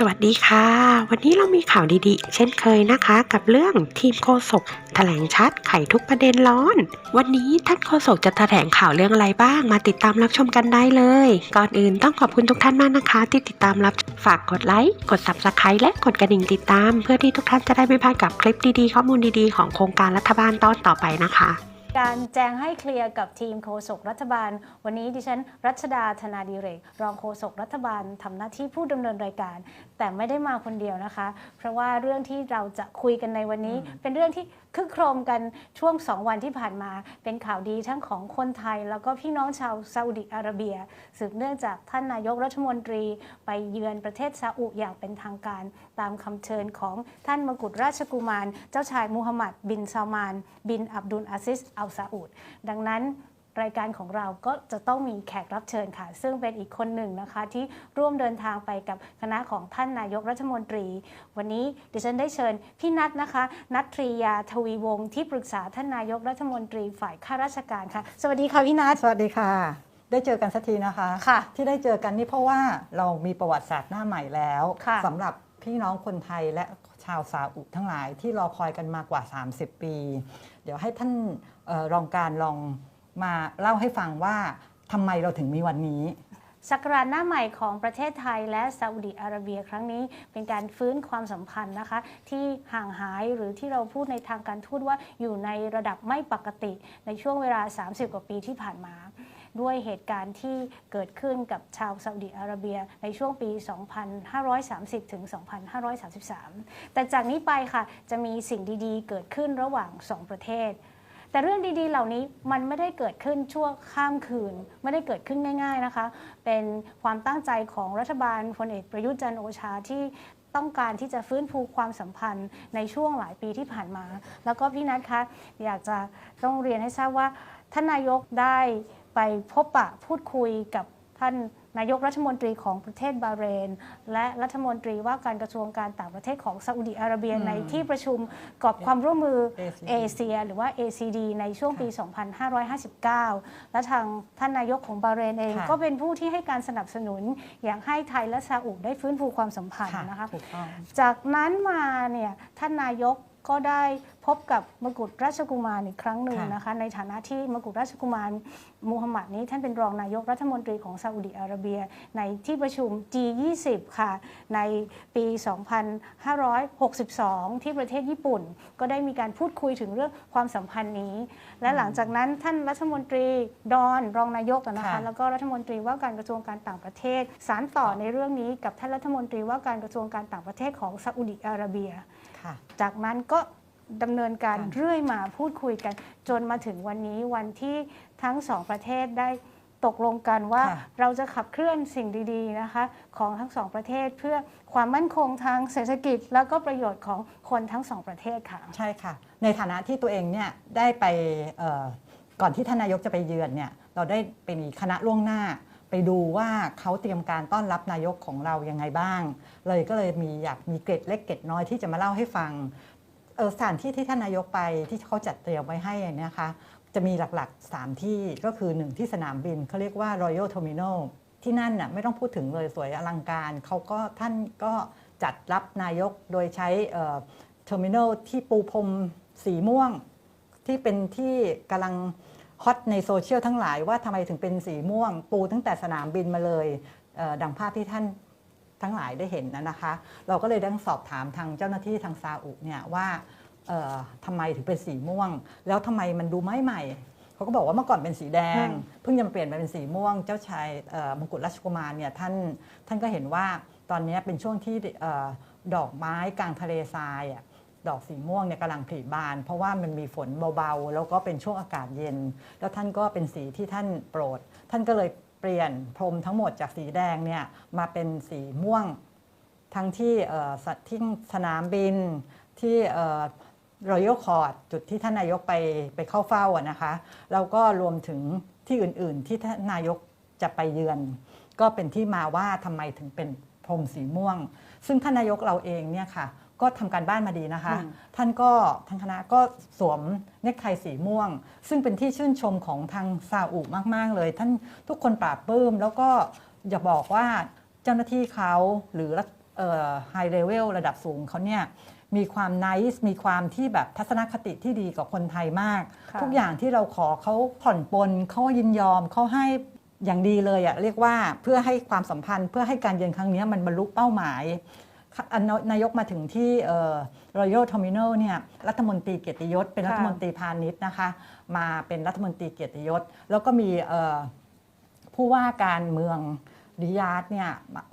สวัสดีค่ะ วันนี้เรามีข่าวดีๆ เช่นเคยนะคะ กับเรื่องทีมโฆษกแถลงชัดไขทุกประเด็นร้อน วันนี้ท่านโฆษกจะแถลงข่าวเรื่องอะไรบ้าง มาติดตามรับชมกันได้เลย ก่อนอื่นต้องขอบคุณทุกท่านมากนะคะ ที่ติดตามรับฝากกดไลค์กด subscribe และกดกระดิ่งติดตาม เพื่อที่ทุกท่านจะได้ไม่พลาดกับคลิปดีๆ ข้อมูลดีๆของโครงการรัฐบาลตอนต่อไปนะคะ การแจ้งให้เคลียร์กับทีมโฆษกรัฐบาล วันนี้ดิฉัน รัชดาธนาดีเรก รองโฆษกรัฐบาลทำหน้าที่ผู้ดำเนินรายการ แต่ไม่ได้มาคนเดียวนะคะ เพราะว่าเรื่องที่เราจะคุยกันในวันนี้เป็นเรื่องที่ คึกโครมกันช่วงสองวันที่ผ่านมา เป็นข่าวดีทั้งของคนไทย แล้วก็พี่น้องชาวซาอุดิอาระเบีย สืบเนื่องจากท่านนายกรัฐมนตรี ไปเยือนประเทศซาอุอย่างเป็นทางการ ตามคำเชิญของท่านมกุฎราชกุมาร เจ้าชายมูฮัมหมัดบินซาลมาน บินอับดุลอาซิสอัลซาอุดดังนั้น รายการของเราก็จะต้องมีแขกรับเชิญค่ะ ซึ่งเป็นอีกคนหนึ่งนะคะ ที่ร่วมเดินทางไปกับคณะของท่านนายกรัฐมนตรี วันนี้ดิฉันได้เชิญพี่นัทนะคะนัททรียาทวีวงศ์ที่ปรึกษาท่านนายกรัฐมนตรีฝ่ายข้าราชการค่ะ สวัสดีค่ะพี่นัทสวัสดีค่ะ ได้เจอกันสักทีนะคะค่ะที่ได้เจอกันนี่เพราะว่าเรามีประวัติศาสตร์หน้าใหม่แล้วค่ะสำหรับพี่น้องคนไทยและชาวซาอุทั้งหลายที่รอคอยกันมากว่า 30 ปี เดี๋ยวให้ท่านเออรองการลอง มาเล่าให้ฟังว่าทำไมเราถึงมีวันนี้ศักราชหน้าใหม่ของประเทศไทยและซาอุดิอาระเบียครั้งนี้ เป็นการฟื้นความสัมพันธ์นะคะ ที่ห่างหายหรือที่เราพูดในทางการทูตว่าอยู่ในระดับไม่ปกติ ในช่วงเวลา 30 กว่าปีที่ผ่านมา ด้วยเหตุการณ์ที่เกิดขึ้นกับชาวซาอุดิอาระเบียในช่วงปี 2530 ถึง 2533 แต่จากนี้ไปค่ะจะมีสิ่งดีๆ เกิดขึ้นระหว่าง 2 ประเทศ แต่เรื่องดีๆ เหล่านี้มันไม่ได้เกิดขึ้นชั่วข้ามคืน ไม่ได้เกิดขึ้นง่าย ๆนะคะ เป็นความตั้งใจของรัฐบาลพลเอกประยุทธ์จันโอชาที่ต้องการที่จะฟื้นฟูความสัมพันธ์ในช่วงหลายปีที่ผ่านมา แล้วก็พี่นัทคะอยากจะต้องเรียนให้ทราบว่าท่านนายกได้ไปพบปะพูดคุยกับท่าน นายกรัฐมนตรีของประเทศบาห์เรน และรัฐมนตรีว่าการกระทรวงการต่างประเทศของซาอุดิอาระเบียอืมในที่ประชุมกรอบความร่วมมือ ACD เอเชีย หรือว่า ACD ในช่วงปี 2559 และทางท่านนายกของบาห์เรนเองค่ะก็เป็นผู้ที่ให้การสนับสนุนอยากให้ไทยและซาอุได้ฟื้นฟูความสัมพันธ์ค่ะนะคะถูกต้องจากนั้นมาเนี่ยท่านนายกก็ได้ พบกับมกุฎราชกุมารอีกครั้งหนึ่งค่ะนะคะในฐานะที่มกุฎราชกุมารมูฮัมหมัดนี้ท่านเป็นรองนายกรัฐมนตรีของซาอุดิอาระเบีย ในที่ประชุม G20 ค่ะ ในปี 2562 ที่ประเทศญี่ปุ่น ก็ได้มีการพูดคุยถึงเรื่องความสัมพันธ์นี้ และหลังจากนั้นท่านรัฐมนตรีดอนรองนายกอะนะคะค่ะแล้วก็รัฐมนตรีว่าการกระทรวงการต่างประเทศ สารต่อในเรื่องนี้กับท่านรัฐมนตรีว่าการกระทรวงการต่างประเทศของซาอุดิอาระเบียค่ะจากนั้นก็ ดำเนินการค่ะเรื่อยมาพูดคุยกัน จนมาถึงวันนี้วันที่ทั้งสองประเทศได้ตกลงกันว่าค่ะเราจะขับเคลื่อนสิ่งดีๆนะคะ ของทั้งสองประเทศเพื่อความมั่นคงทางเศรษฐกิจ แล้วก็ประโยชน์ของคนทั้งสองประเทศค่ะ ใช่ค่ะ ในฐานะที่ตัวเองเนี่ยได้ไปเอ่อก่อนที่ท่านนายกจะไปเยือนเนี่ยเราได้ไปมีคณะล่วงหน้าไปดูว่าเขาเตรียมการต้อนรับนายกของเรายังไงบ้าง เลยก็เลยมีอยากมีเกร็ดเล็กเกร็ดน้อยที่จะมาเล่าให้ฟังเออ สถานที่ที่ท่านนายกไปที่เขาจัดเตรียมไว้ให้นะคะจะมีหลักๆ 3 ที่ก็คือ 1 ที่สนามบินเขาเรียกว่า Royal Terminal ที่นั่นน่ะไม่ต้องพูดถึงเลยสวยอลังการเขาก็ท่านก็จัดรับนายกโดยใช้เทอร์มินอลที่ปูพรมสีม่วง ที่เป็นที่กำลังฮอตในโซเชียลทั้งหลายว่าทำไมถึงเป็นสีม่วง ปูตั้งแต่สนามบินมาเลยดังภาพที่ท่าน ทั้งหลายได้เห็นนะนะคะ เราก็เลยได้สอบถามทางเจ้าหน้าที่ทางซาอุเนี่ยว่าเอ่อทำไมถึงเป็นสีม่วง แล้วทำไมมันดูไม่ใหม่เขาก็บอกว่าเมื่อก่อนเป็นสีแดงอืมเพิ่งจะมาเปลี่ยนมาเป็นสีม่วง เจ้าชายเอ่อมงกุฎราชกุมารเนี่ยท่านท่านก็เห็นว่าตอนนี้เป็นช่วงที่เอ่อดอกไม้กลางทะเลทรายอะดอกสีม่วงเนี่ยกำลังผลิบาน เพราะว่ามันมีฝนเบาๆ แล้วก็เป็นช่วงอากาศเย็น แล้วท่านก็เป็นสีที่ท่านโปรด ท่านก็เลย เปลี่ยนพรมทั้งหมดจากสีแดงเนี่ยมาเป็นสีม่วง ทั้งที่ที่สนามบินที่รอยัลคอร์ดจุดที่ท่านนายกไปไปเข้าเฝ้าอะนะคะแล้วก็รวมถึงที่อื่นๆ ที่ท่านนายกจะไปเยือน ก็เป็นที่มาว่าทำไมถึงเป็นพรมสีม่วง ซึ่งท่านนายกเราเองเนี่ยค่ะ ก็ทำการบ้านมาดีนะคะอืมท่านก็ทางคณะก็สวมเนคไทสีม่วง ซึ่งเป็นที่ชื่นชมของทางซาอุมาก ๆ เลย ท่านทุกคนปราบปลื้ม แล้วก็อย่าบอกว่าเจ้าหน้าที่เขาหรือรัฐไฮเลเวลระดับสูงเขาเนี่ยมีความนิสมีความที่แบบทัศนคติที่ดีกับคนไทยมากค่ะทุกอย่างที่เราขอเขาผ่อนปลนเขายินยอมเขาให้อย่างดีเลยอะเรียกว่าเพื่อให้ความสัมพันธ์เพื่อให้การเยือนครั้งนี้มันบรรลุเป้าหมายอั นนายกมาถึงที่รอยัลทอมินอลเนี่ยรัฐมนตรีเกียรติยศ เป็นค่ะรัฐมนตรีพาณิชย์นะคะ มาเป็นรัฐมนตรีเกียรติยศ แล้วก็มีเอ่อผู้ว่าการเมืองริยาดเนี่ย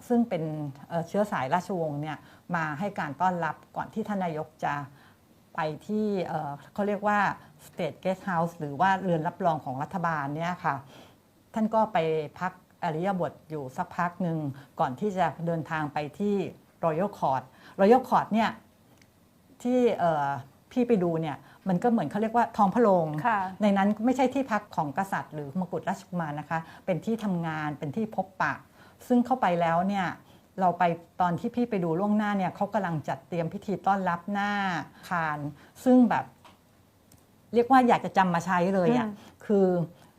ซึ่งเป็นเอ่อเชื้อสายราชวงศ์เนี่ยมาให้การต้อนรับก่อนที่ท่านนายกจะไปที่เอ่อเขาเรียกว่า State Guest House หรือว่าเรือนรับรองของรัฐบาลเนี่ยค่ะ ท่านก็ไปพักอริยบทอยู่สักพักหนึ่งก่อนที่จะเดินทางไปที่ Royal Court Royal Court เนี่ยที่เอ่อพี่ไปดูเนี่ยมันก็เหมือนเขาเรียกว่าท้องพระโรงค่ะในนั้นไม่ใช่ที่พักของกษัตริย์หรือมกุฎราชกุมารนะคะ เป็นที่ทำงานเป็นที่พบปะ ซึ่งเข้าไปแล้วเนี่ยเราไปตอนที่พี่ไปดูล่วงหน้าเนี่ยเขากำลังจัดเตรียมพิธีต้อนรับหน้าคารซึ่งแบบ เรียกว่าอยากจะจำมาใช้เลยอะ่ะอืมคือ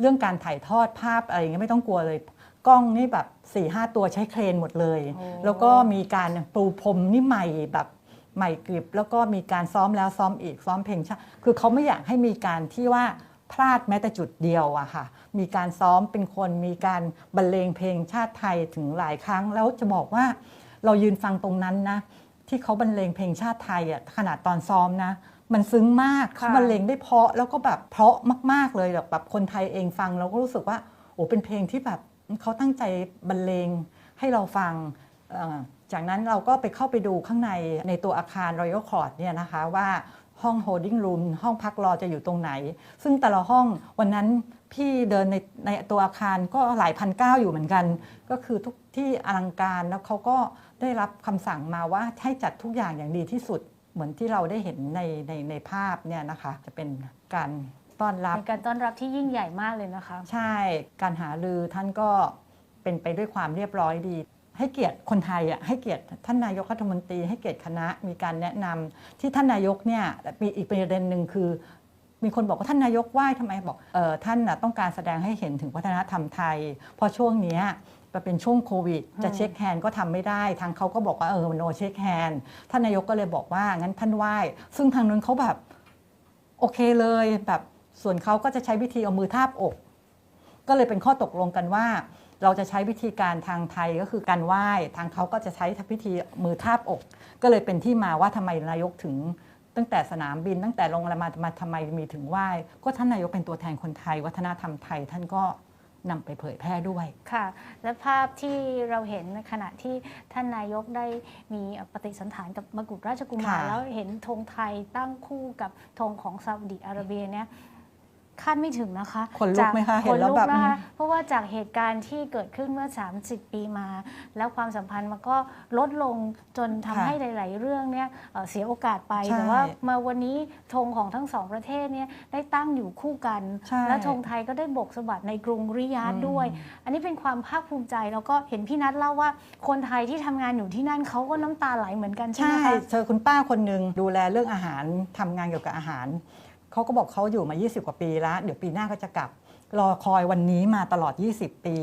เรื่องการถ่ายทอดภาพอะไรอย่างเงี้ยไม่ต้องกลัวเลย กล้องนี่แบบ4ี่ห้าตัวใช้เครนหมดเลยโอ้แล้วก็มีการปูพรมนี่ใหม่แบบใหม่กริบแล้วก็มีการซ้อมแล้วซ้อมอีกซ้อมเพลงชาติคือเขาไม่อยากให้มีการที่ว่าพลาดแม้แต่จุดเดียวอะค่ะ มีการซ้อมเป็นคน มีการบรรเลงเพลงชาติไทยถึงหลายครั้ง แล้วจะบอกว่าเรายืนฟังตรงนั้นนะ ที่เขาบรรเลงเพลงชาติไทยอะขนาดตอนซ้อมนะ มันซึ้งมากเขาบรรเลงได้เพราะแล้วก็แบบเพราะมาก ๆเลยแบบแบบคนไทยเองฟังเราก็รู้สึกว่าโอ้เป็นเพลงที่แบบ เขาตั้งใจบรรเลงให้เราฟัง จากนั้นเราก็ไปเข้าไปดูข้างในในตัวอาคาร Royal Court เนี่ยนะคะว่าห้อง holding room ห้องพักรอจะอยู่ตรงไหน ซึ่งแต่ละห้องวันนั้นพี่เดินในในตัวอาคารก็หลายพันเก้าอยู่เหมือนกัน ก็คือทุกที่อลังการแล้วเขาก็ได้รับคำสั่งมาว่าให้จัดทุกอย่างอย่างดีที่สุดเหมือนที่เราได้เห็นในในในภาพเนี่ยนะคะจะเป็นการ ต้อนรับ เป็นการต้อนรับที่ยิ่งใหญ่มากเลยนะคะ ใช่การหารือท่านก็เป็นไปด้วยความเรียบร้อยดี ให้เกียรติคนไทยอะให้เกียรติท่านนายกรัฐมนตรี ให้เกียรติคณะมีการแนะนำที่ท่านนายกเนี่ยมีอีกประเด็นหนึ่งคือ มีคนบอกว่าท่านนายกไหว้ทำไมบอกเออท่านน่ะต้องการแสดงให้เห็นถึงวัฒนธรรมไทยเพราะช่วงเนี้ยมันเป็นช่วงโควิด จะเช็คแฮนด์ก็ทำไม่ได้ ทางเขาก็บอกว่าเออโนเช็คแฮนด์ท่านนายกก็เลยบอกว่างั้นท่านไหว้ ซึ่งทางนู้นเขาแบบโอเคเลยแบบ ส่วนเขาก็จะใช้วิธีเอามือทาบอก ก็เลยเป็นข้อตกลงกันว่า เราจะใช้วิธีการทางไทยก็คือการไหว้ทางเขาก็จะใช้วิธีมือทาบอก ก็เลยเป็นที่มาว่าทำไมนายกถึงตั้งแต่สนามบินตั้งแต่ลงมามามาทำไมมีถึงไหว้ ก็ท่านนายกเป็นตัวแทนคนไทย วัฒนธรรมไทยท่านก็นำไปเผยแพร่ด้วยค่ะ และภาพที่เราเห็นในขณะที่ท่านนายกได้มีปฏิสันถานกับมกุฎราชกุมารค่ะแล้วเห็นธงไทยตั้งคู่กับธงของซาอุดิอาระเบียเนี่ย คาดไม่ถึงนะคะคนลุกไหมคะจากเห็นแล้วแบบคนะคะเพราะว่าจากเหตุการณ์ที่เกิดขึ้นเมื่อ 30 ปีมา แล้วความสัมพันธ์มันก็ลดลงจนทำค่ะให้หลาย ๆ เรื่องเนี่ยเอ่อเสียโอกาสไปใช่แต่ว่ามาวันนี้ธงของทั้งสองประเทศเนี่ยได้ตั้งอยู่คู่กันใช่และธงไทยก็ได้บกสะบัดในกรุงริยาดด้วย อันนี้เป็นความภาคภูมิใจแล้วก็เห็นพี่นัทเล่าว่าคนไทยที่ทำงานอยู่ที่นั่นเขาก็น้ำตาไหลเหมือนกันใช่ไหมใช่คะเจอคุณป้าคนหนึ่งดูแลเรื่องอาหารทำงานเกี่ยวกับอาหาร เขาก็บอกเขาอยู่มา 20 กว่าปีแล้ว เดี๋ยวปีหน้าก็จะกลับ รอคอยวันนี้มาตลอด 20 ปี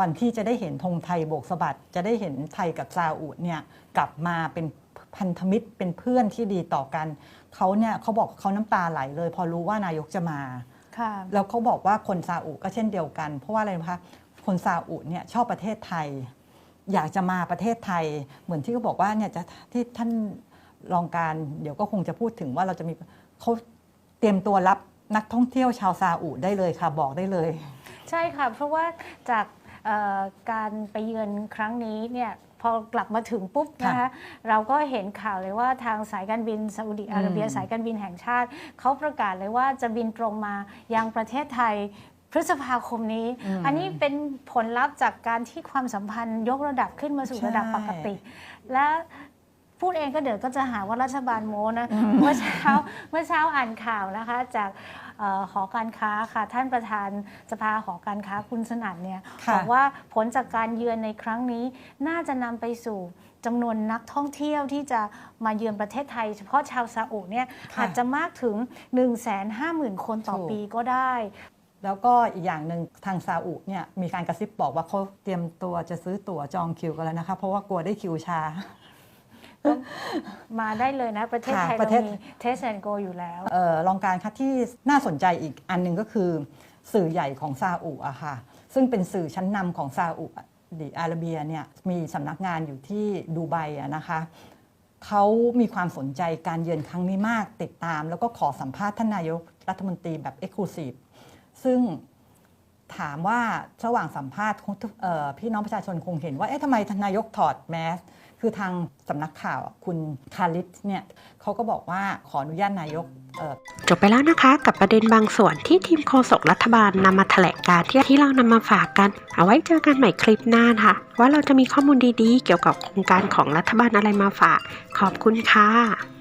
วันที่จะได้เห็นธงไทยโบกสะบัด จะได้เห็นไทยกับซาอุดเนี่ยกลับมาเป็นพันธมิตรเป็นเพื่อนที่ดีต่อกันเขาเนี่ยเขาบอกเขาน้ำตาไหลเลย พอรู้ว่านายกจะมาค่ะแล้วเขาบอกว่าคนซาอุก็เช่นเดียวกัน เพราะว่าอะไรนะคะคนซาอุเนี่ยชอบประเทศไทย อยากจะมาประเทศไทย เหมือนที่เขาบอกว่าเนี่ยจะที่ท่านรองการเดี๋ยวก็คงจะพูดถึงว่าเราจะมีเขา เตรียมตัวรับนักท่องเที่ยวชาวซาอุได้เลยค่ะบอกได้เลย ใช่ค่ะ เพราะว่าจากเอ่อการไปเยือนครั้งนี้เนี่ยพอกลับมาถึงปุ๊บนะคะเราก็เห็นข่าวเลยว่าทางสายการบินซาอุดิอาระเบียอืมสายการบินแห่งชาติเขาประกาศเลยว่าจะบินตรงมายังประเทศไทยพฤษภาคมนี้ อันนี้เป็นผลลัพธ์จากการที่ความสัมพันธ์ยกระดับขึ้นมาสู่ใช่ระดับปกติ และ พูดเองก็เดี๋ยวก็จะหาว่ารัฐบาลโมนะ เมื่อเช้าเมื่อเช้าอ่านข่าวนะคะ จากเอ่อหอการค้าค่ะ ท่านประธานสภาหอการค้าคุณสนั่นเนี่ยค่ะ บอกว่าผลจากการเยือนในครั้งนี้ น่าจะนำไปสู่จำนวนนักท่องเที่ยวที่จะมาเยือนประเทศไทย เฉพาะชาวซาอุเนี่ยค่ะอาจจะมากถึง 150,000 คนต่อถูก ปีก็ได้ แล้วก็อีกอย่างหนึ่งทางซาอุเนี่ยมีการกระซิบบอกว่าเขาเตรียมตัวจะซื้อตั๋วจองคิวกันแล้วนะคะ เพราะว่ากลัวได้คิวช้า มาได้เลยนะ ประเทศค่ะไทยปเราระเทศมีเทสแอนโกอยู่แล้วเอ่อรองการคะที่น่าสนใจอีกอันหนึ่งก็คือ สื่อใหญ่ของซาอุอะค่ะ ซึ่งเป็นสื่อชั้นนำของซาอุดิอาระเบียเนี่ยมีสำนักงานอยู่ที่ดูไบอะนะคะเขามีความสนใจการเยือนครั้งนี้มากติดตาม แล้วก็ขอสัมภาษณ์ท่านนายกรัฐมนตรีแบบเอ็กซ์คลูซีฟซึ่งถามว่าระหว่างสัมภาษณ์คงเอ่อพี่น้องประชาชนคงเห็นว่า เอ๊ะทำไมทานนายกถอดแมส คือทางสำนักข่าวคุณคาริสเนี่ยเขาก็บอกว่าขออนุญาตนายกจบไปแล้วนะคะกับประเด็นบางส่วนที่ทีมโฆษกรัฐบาลนำมาแถลงการที่ที่เรานำมาฝากกัน เอาไว้เจอกันใหม่คลิปหน้านะคะว่าเราจะมีข้อมูลดีๆ เกี่ยวกับโครงการของรัฐบาลอะไรมาฝาก ขอบคุณค่ะ